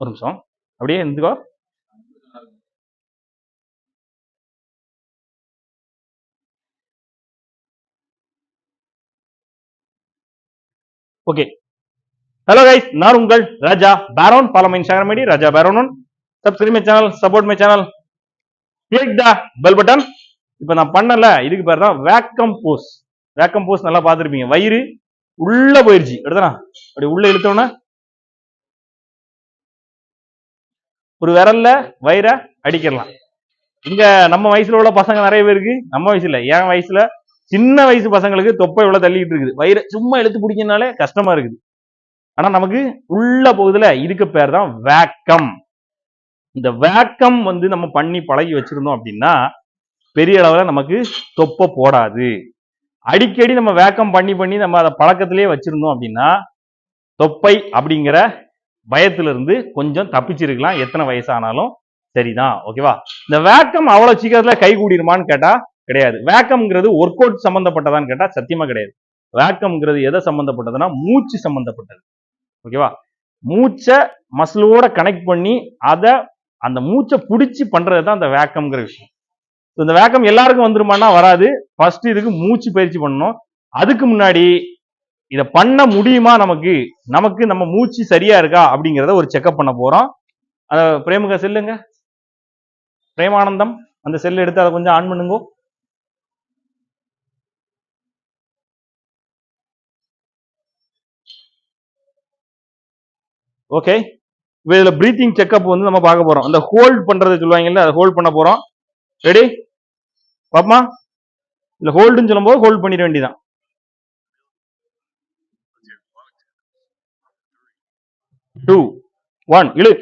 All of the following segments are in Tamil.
ஒரு நிமிஷம். அப்படியே இருந்துக்கோ. ஓகே. ஹலோ கைஸ் நான் உங்கள் Raja Baron follow my Instagram ID Raja Baron subscribe my channel support my channel click the bell button இப்போ நான் பண்ணல இதுக்கு பேர் தான் வேக்கம் போஸ் வேக்கம் போஸ் நல்லா பார்த்துருப்பீங்க. வயிறு உள்ள போயிடுச்சு எடுத்தனா? அப்படி உள்ள இழுத்தோன்னா ஒரு விரல்ல வயிறை அடிக்கிடலாம் இங்க நம்ம வயசுல உள்ள பசங்க நிறைய பேருக்கு நம்ம வயசுல என் வயசுல சின்ன வயசு பசங்களுக்கு தொப்பை இவ்வளவு தள்ளிட்டு இருக்குது. வயிறு சும்மா இழுத்து பிடிக்கனாலே கஷ்டமா இருக்குது. ஆனா நமக்கு உள்ள போகுதுல இதுக்கு பேர் தான் வேக்கம். இந்த வேக்கம் வந்து நம்ம பண்ணி பழகி வச்சிருந்தோம் அப்படின்னா பெரிய அளவுல நமக்கு தொப்பை போடாது. அடிக்கடி நம்ம வேக்கம் பண்ணி பண்ணி நம்ம அதை பழக்கத்திலேயே வச்சிருந்தோம் அப்படின்னா தொப்பை அப்படிங்கிற பயத்துல இருந்து கொஞ்சம் தப்பிச்சிருக்கலாம். எத்தனை வயசானாலும் சரிதான். ஓகேவா இந்த வேக்கம் அவ்வளவு சீக்கிரத்துல கை கூடிருமான்னு கேட்டா கிடையாது. வேக்கம்ங்கிறது ஒர்க் அவுட் சம்பந்தப்பட்டதான்னு கேட்டா சத்தியமா கிடையாது. வேக்கம்ங்கிறது எதை சம்பந்தப்பட்டதுன்னா மூச்சு சம்பந்தப்பட்டது. ஓகேவா மூச்சை மசிலோட கனெக்ட் பண்ணி அதை அந்த மூச்சை பிடிச்சி பண்றது தான் அந்த வேக்கம்ங்கிற விஷயம். இந்த வேக்கம் எல்லாருக்கும் வந்துருமான்னா வராது. ஃபர்ஸ்ட் இதுக்கு மூச்சு பயிற்சி பண்ணணும். அதுக்கு முன்னாடி இதை பண்ண முடியுமா நமக்கு? நமக்கு நம்ம மூச்சு சரியா இருக்கா அப்படிங்கிறத ஒரு செக்அப் பண்ண போறோம். அந்த பிரேமுக செல்லுங்க. பிரேமானந்தம் அந்த செல்லு எடுத்து அதை கொஞ்சம் ஆன் பண்ணுங்க. ஓகே இதுல பிரீத்திங் செக்அப் வந்து நம்ம பார்க்க போறோம். அந்த ஹோல்ட் பண்றதை சொல்லுவாங்கல்ல அதை ஹோல்ட் பண்ண போறோம். ரெடி பாப்பமா? இல்ல ஹோல்டுன்னு சொல்லும்போது ஹோல்ட் பண்ணிட வேண்டியதான் டூ ஒன் இழு.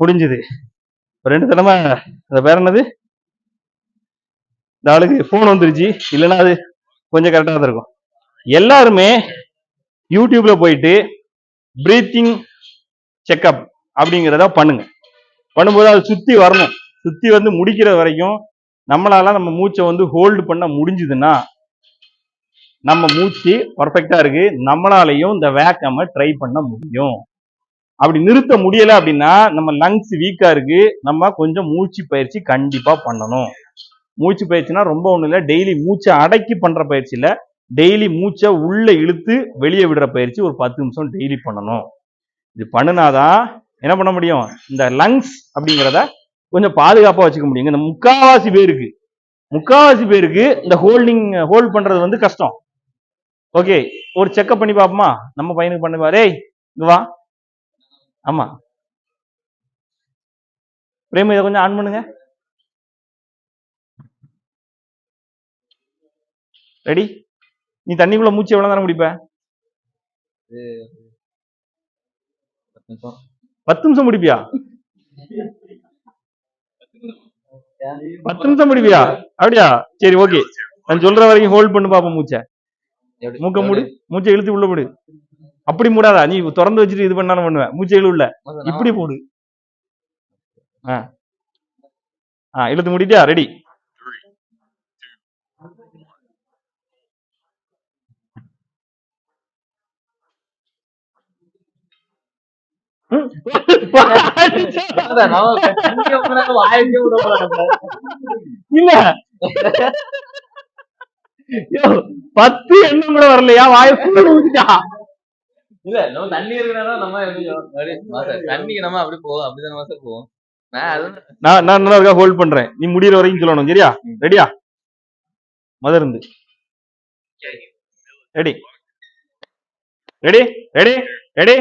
முடிஞ்சுது ரெண்டு தடவை அந்த பேர் என்னது? இந்த ஆளுக்கு ஃபோன் வந்துருச்சு. இல்லைன்னா அது கொஞ்சம் கரெக்டாக தான் இருக்கும். எல்லாருமே யூடியூப்ல போயிட்டு பிரீத்திங் செக்அப் அப்படிங்கிறத பண்ணுங்க. பண்ணும்போது அது சுத்தி வரணும். சுத்தி வந்து முடிக்கிற வரைக்கும் நம்மளால நம்ம மூச்சை வந்து ஹோல்டு பண்ண முடிஞ்சுதுன்னா நம்ம மூச்சு பர்ஃபெக்டா இருக்கு. நம்மளாலையும் இந்த வேக்கமை ட்ரை பண்ண முடியும். அப்படி நிறுத்த முடியல அப்படின்னா நம்ம லங்ஸ் வீக்கா இருக்கு. நம்ம கொஞ்சம் மூச்சு பயிற்சி கண்டிப்பா பண்ணணும். மூச்சு பயிற்சினா ரொம்ப ஒன்றும் இல்லை. டெய்லி மூச்சை அடக்கி பண்ற பயிற்சி இல்ல டெய்லி மூச்சை உள்ள இழுத்து வெளியே விடுற பயிற்சி ஒரு பத்து நிமிஷம் டெய்லி பண்ணணும். இது பண்ணினாதான் என்ன பண்ண முடியும்? இந்த லங்ஸ் அப்படிங்கிறத கொஞ்சம் பாதுகாப்பா வச்சுக்க முடியும். இந்த முக்காவாசி பேருக்கு முக்காவாசி பேருக்கு இந்த ஹோல்டிங் ஹோல்ட் பண்றது வந்து கஷ்டம். ஓகே ஒரு செக்அப் பண்ணி பார்ப்போமா? நம்ம பையனுக்கு பண்ணி பாரு இங்க வா. ஆமா. பிரேம் இதை கொஞ்சம் ஆன் பண்ணுங்க. ரெடி நீ தண்ணிக்குள்ள மூச்சு எவ்வளவு நேரம் முடிப்ப பத்து நிமிஷம். முடிப்பியா பத்து நிமிஷம் முடிப்பியா அப்படியா? சரி ஓகே நான் சொல்ற வரைக்கும் ஹோல்ட் பண்ணி பாப்போம் மூச்சை? மூக்க மூடு. மூச்சை இழுத்து உள்ள போடு. அப்படி மூடாதா? நீ திறந்து வச்சுட்டு இது பண்ணாலும் பண்ணுவ. மூச்சை இழு உள்ள? இப்படி போடு ஆ. ஆ இழுத்து முடிட்டியா? ரெடி. இல்ல. பத்து எண்ணம் கூட வரலையா? வாய full ஊத்திட்டா? இல்ல நம்ம தண்ணி இருக்கிறனால நம்ம தண்ணிக்கு நம்ம அப்படி போவோம் அப்படிதான் மாசம் போவோம். நான் நான் நல்லா இருக்கா ஹோல்ட் பண்றேன். நீ முடியிற வரைக்கும் சொல்லணும் சரியா? ரெடியா மத இருந்து. Ready ready ready ready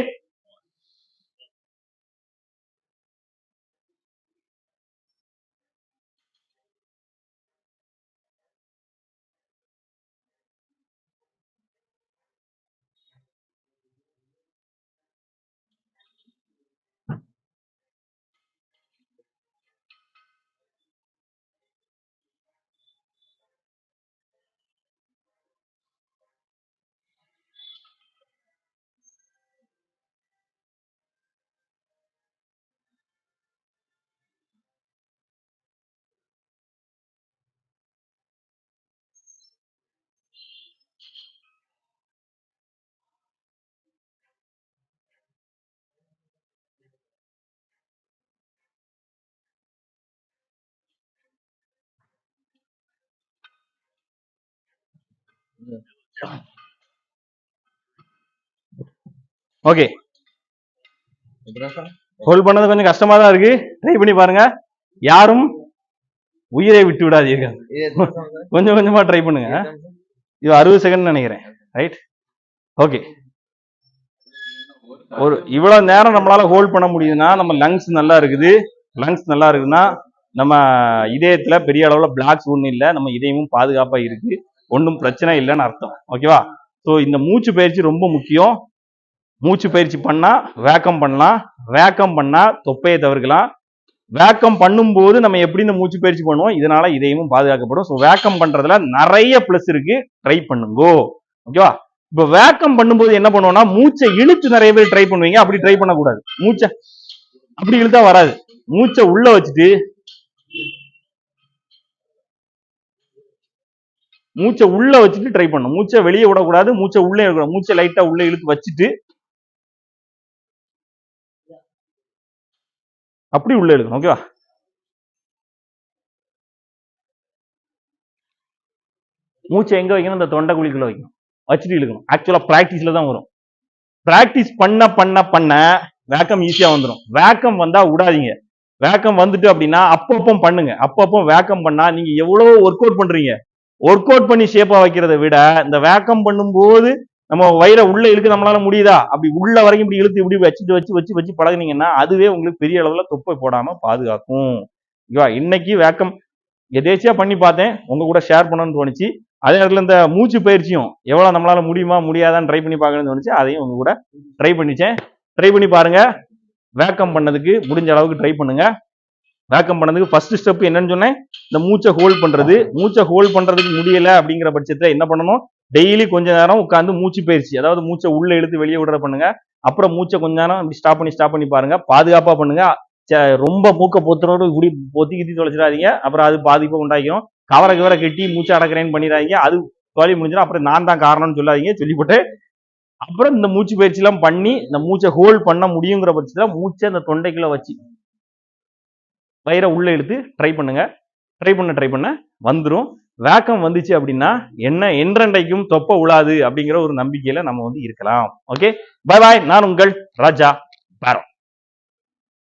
okay hold பண்ணது கொஞ்சம் கஷ்டமா தான் இருக்கு. ட்ரை பண்ணி பாருங்க. யாரும் உயிரை விட்டு விடாதீர்கள். கொஞ்சம் கொஞ்சமா ட்ரை பண்ணுங்க. இது அறுபது செகண்ட் நினைக்கிறேன். ரைட் ஓகே ஒரு இவ்வளவு நேரம் நம்மளால ஹோல்ட் பண்ண முடியுதுன்னா நம்ம லங்ஸ் நல்லா இருக்குது. லங்ஸ் நல்லா இருக்குதுன்னா நம்ம இதயத்துல பெரிய அளவுல பிளாக்ஸ் ஒன்றும் இல்லை. நம்ம இதயமும் பாதுகாப்பா இருக்கு. ஒன்றும் பிரச்சனை இல்லைன்னு அர்த்தம். ஓகேவா? ஸோ இந்த மூச்சு பயிற்சி ரொம்ப முக்கியம். மூச்சு பயிற்சி பண்ணால் வேக்கம் பண்ணலாம். வேக்கம் பண்ணால் தொப்பையை தவிர்க்கலாம். வேக்கம் பண்ணும்போது நம்ம எப்படி இந்த மூச்சு பயிற்சி பண்ணுவோம்? இதனால இதையும் பாதுகாக்கப்படும். ஸோ வேக்கம் பண்ணுறதுல நிறைய ப்ளஸ் இருக்கு. ட்ரை பண்ணுங்கோ. ஓகேவா? இப்போ வேக்கம் பண்ணும்போது என்ன பண்ணுவோம்னா மூச்சை இழுத்து நிறைய பேர் ட்ரை பண்ணுவீங்க. அப்படி ட்ரை பண்ணக்கூடாது. மூச்சை அப்படி இழுத்தா வராது. மூச்சை உள்ள வச்சுட்டு மூச்சை உள்ள வச்சுட்டு ட்ரை பண்ணணும். மூச்சை வெளியே விடக்கூடாது. மூச்சை உள்ளே இருக்கணும். மூச்சை லைட்டா உள்ள இழுத்து வச்சுட்டு அப்படி உள்ள இழுக்கணும். ஓகேவா மூச்சை எங்க வைக்கணும்? இந்த தொண்டை குழிக்குள்ள வைக்கணும். வச்சுட்டு இழுக்கணும். ஆக்சுவலா பிராக்டிஸ்ல தான் வரும். பிராக்டிஸ் பண்ண பண்ண பண்ண வேக்கம் ஈஸியா வந்துடும் வேக்கம் வந்தா விடாதீங்க. வேக்கம் வந்துட்டு அப்படின்னா அப்பப்போ பண்ணுங்க. அப்பப்போ வேக்கம் பண்ணா நீங்க எவ்வளவு ஒர்க் அவுட் பண்றீங்க. ஒர்க் அவுட் பண்ணி ஷேப்பா வைக்கிறத விட இந்த வேக்கம் பண்ணும்போது நம்ம வயிறை உள்ள இழுக்க நம்மளால முடியுதா? அப்படி உள்ள வரைக்கும் இப்படி இழுத்து இப்படி வச்சுட்டு வச்சு வச்சு வச்சு பழகுனீங்கன்னா அதுவே உங்களுக்கு பெரிய அளவுல தொப்பை போடாம பாதுகாக்கும். ஓகேவா? இன்னைக்கு வேக்கம் எதேச்சியா பண்ணி பார்த்தேன். உங்க கூட ஷேர் பண்ணணும்னு தோணுச்சு. அதே நேரத்தில் இந்த மூச்சு பயிற்சியும் எவ்வளவு நம்மளால முடியுமா முடியாதான்னு ட்ரை பண்ணி பார்க்கணும்னு தோணுச்சு. அதையும் உங்க கூட ட்ரை பண்ணிச்சேன். ட்ரை பண்ணி பாருங்க. வேக்கம் பண்ணதுக்கு முடிஞ்ச அளவுக்கு ட்ரை பண்ணுங்க. வேக்கம் பண்ணதுக்கு ஃபர்ஸ்ட் ஸ்டெப் என்னன்னு சொன்னேன். இந்த மூச்சை ஹோல்ட் பண்றது. மூச்சை ஹோல்ட் பண்றதுக்கு முடியல அப்படிங்கிற பட்சத்துல என்ன பண்ணணும்? டெய்லி கொஞ்ச நேரம் உட்காந்து மூச்சு பயிற்சி. அதாவது மூச்சை உள்ள இழுத்து வெளியே விடுற பண்ணுங்க. அப்புறம் மூச்சை கொஞ்ச நேரம் இப்படி ஸ்டாப் பண்ணி ஸ்டாப் பண்ணி பாருங்க. பாதுகாப்பா பண்ணுங்க. ரொம்ப மூக்க பொத்துறோடு இப்படி பொத்தி கித்தி தொலைச்சிடாதீங்க. அப்புறம் அது பாதிப்பை உண்டாக்கிடும் கவரை கவரை கட்டி மூச்சை அடக்கிறேன்னு பண்ணிடாதீங்க. அது தோழி முடிஞ்சிடும் அப்புறம் நான் தான் காரணம்னு சொல்லாதீங்க. சொல்லிவிட்டு அப்புறம் இந்த மூச்சு பயிற்சி எல்லாம் பண்ணி இந்த மூச்சை ஹோல்ட் பண்ண முடியுங்கிற பட்சத்துல மூச்சை அந்த தொண்டைக்குள்ள வச்சு வயிறை உள்ளே இழுத்து ட்ரை பண்ணுங்க. ட்ரை பண்ண ட்ரை பண்ண வந்துடும் வேக்கம் வந்துச்சு அப்படின்னா என்ன என்றென்றைக்கும் தொப்ப உழாது அப்படிங்கிற ஒரு நம்பிக்கையில நம்ம வந்து இருக்கலாம். ஓகே பாய் பாய் நான் உங்கள் ராஜா பாரோ.